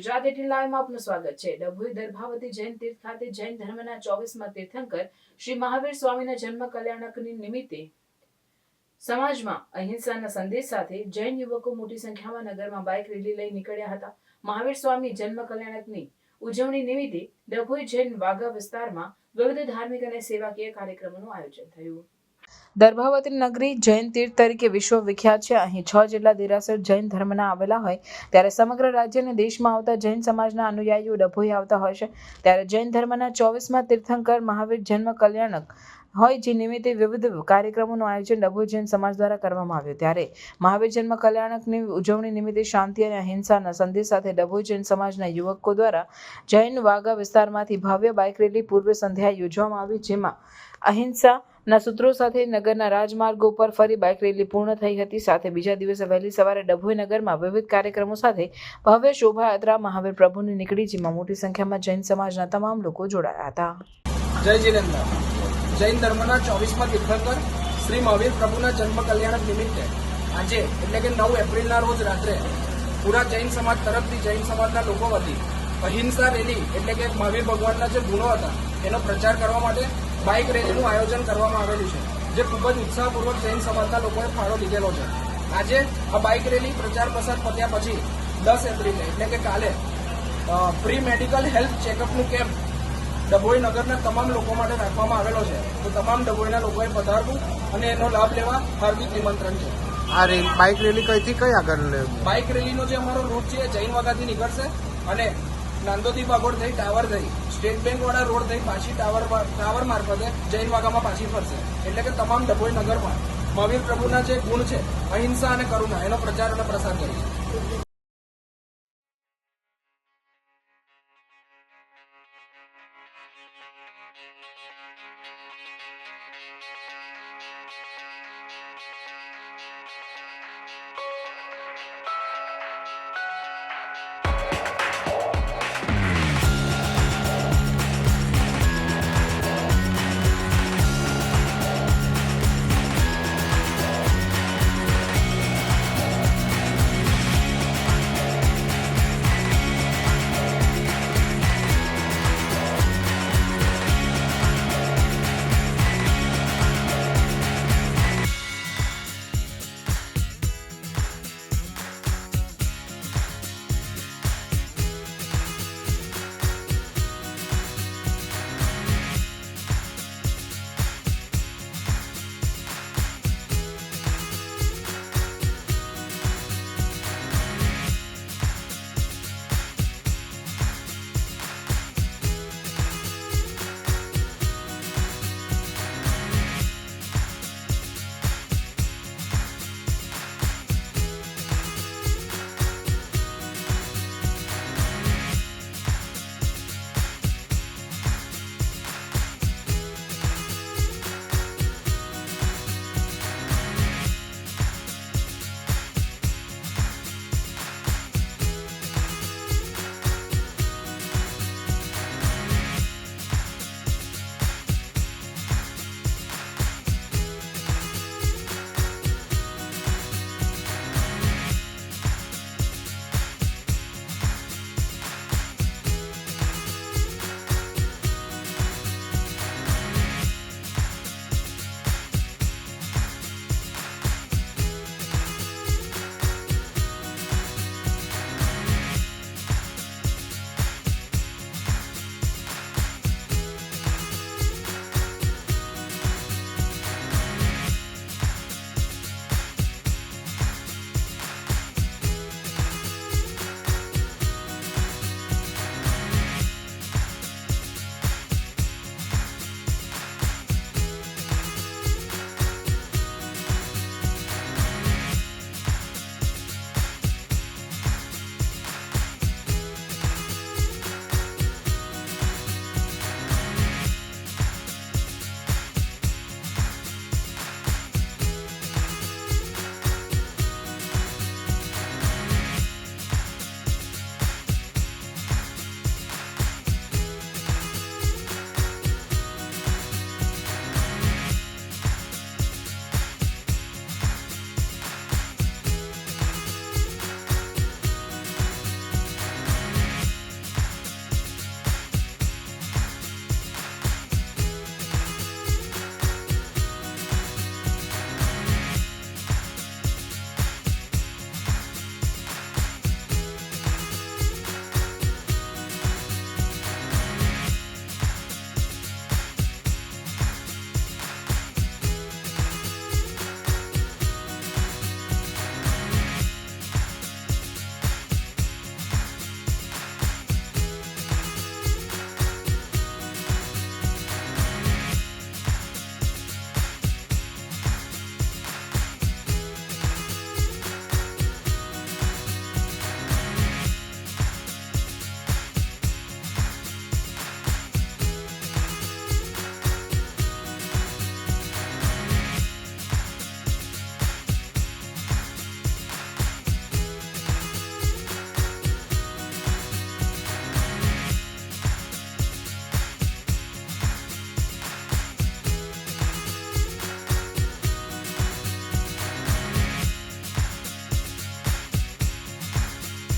Gujarat eighteen લાઈવમાં આપનું સ્વાગત છે. ડભોઈ દર્ભાવતી જૈન તીર્થ ખાતે જૈન ધર્મના ચોવીસમાં તીર્થંકર શ્રી મહાવીર સ્વામીના જન્મ કલ્યાણકની નિમિત્તે સમાજમાં અહિંસાના સંદેશ સાથે જૈન યુવકો મોટી સંખ્યામાં નગરમાં બાઇક રેલી લઈ નીકળ્યા હતા. મહાવીર સ્વામી જન્મ કલ્યાણકની ઉજવણી નિમિત્તે ડભોઈ જૈન વાઘા વિસ્તારમાં વિવિધ ધાર્મિક અને સેવાકીય કાર્યક્રમોનું આયોજન થયું. દર્ભાવતી નગરી જૈન તીર્થ તરીકે વિશ્વ વિખ્યાત છે. અહીં છ જેટલા દેરાસર જૈન ધર્મના આવેલા હોય ત્યારે સમગ્ર રાજ્ય અને દેશમાં આવતા જૈન સમાજના અનુયાયીઓ ડભોઈ આવતા હોય છે. ત્યારે જૈન ધર્મના ચોવીસમાં તીર્થંકર મહાવીર જન્મ કલ્યાણક હોય જે નિમિત્તે વિવિધ કાર્યક્રમોનું આયોજન ડભોઈ જૈન સમાજ દ્વારા કરવામાં આવ્યું. ત્યારે મહાવીર જન્મ કલ્યાણકની ઉજવણી નિમિત્તે શાંતિ અને અહિંસાના સંદેશ સાથે ડભોઈ જૈન સમાજના યુવકો દ્વારા જૈન વાઘા વિસ્તારમાંથી ભવ્ય બાઇક રેલી પૂર્વે સંધ્યા યોજવામાં આવી, જેમાં અહિંસા ના સૂત્રો સાથે નગરના રાજમાર્ગો ઉપર ફરી બાઇક રેલી પૂર્ણ થઈ હતી. સાથે બીજા દિવસે વહેલી સવારે ડભોઈ નગરમાં વિવિધ કાર્યક્રમો સાથે ભવ્ય શોભાયાત્રા મહાવીર પ્રભુની નીકળી, જેમાં મોટી સંખ્યામાં જૈન સમાજના તમામ લોકો જોડાયા હતા. જય જીનેન્દ્ર જૈન ધર્મના ચોવીસમાં તીર્થંકર શ્રી મહાવીર પ્રભુના જન્મ કલ્યાણક નિમિત્તે આજે એટલે કે નવ એપ્રિલના રોજ રાત્રે પૂરા જૈન સમાજ તરફથી જૈન સમાજના લોકો વતી અહિંસા રેલી એટલે કે મહાવીર ભગવાનના જે ગુણો હતા, એનો પ્રચાર કરવા માટે બાઇક રેલીનું આયોજન કરવામાં આવેલું છે જે ખૂબ જ ઉત્સાહપૂર્વક જૈન સમાજના લોકોએ ફાળો લીધેલો છે. આજે આ બાઇક રેલી પ્રચાર પ્રસાર પત્યા પછી દસ એપ્રિલે એટલે કે કાલે ફ્રી મેડિકલ હેલ્થ ચેકઅપનું કેમ્પ ડભોઈ નગરના તમામ લોકો માટે રાખવામાં આવેલો છે. તો તમામ ડભોઈના લોકોએ પધારવું અને એનો લાભ લેવા હાર્દિક નિમંત્રણ છે. આ રેલ બાઇક રેલી કઈથી કઈ આગળ બાઇક રેલીનો જે અમારો રૂટ છે એ જૈન વાગાથી નીકળશે અને નાંદોદી બાગોડ થઈ ટાવર થઈ. સ્ટેટ બેંક વાળા રોડ થઈ પાછી ટાવર ટાવર મારફતે જૈન વાઘામાં પાછી ફરશે. એટલે કે તમામ ડભોઈ નગરમાં મહાવીર પ્રભુના જે ગુણ છે, અહિંસા અને કરુણા, એનો પ્રચાર અને પ્રસાર કરીશું.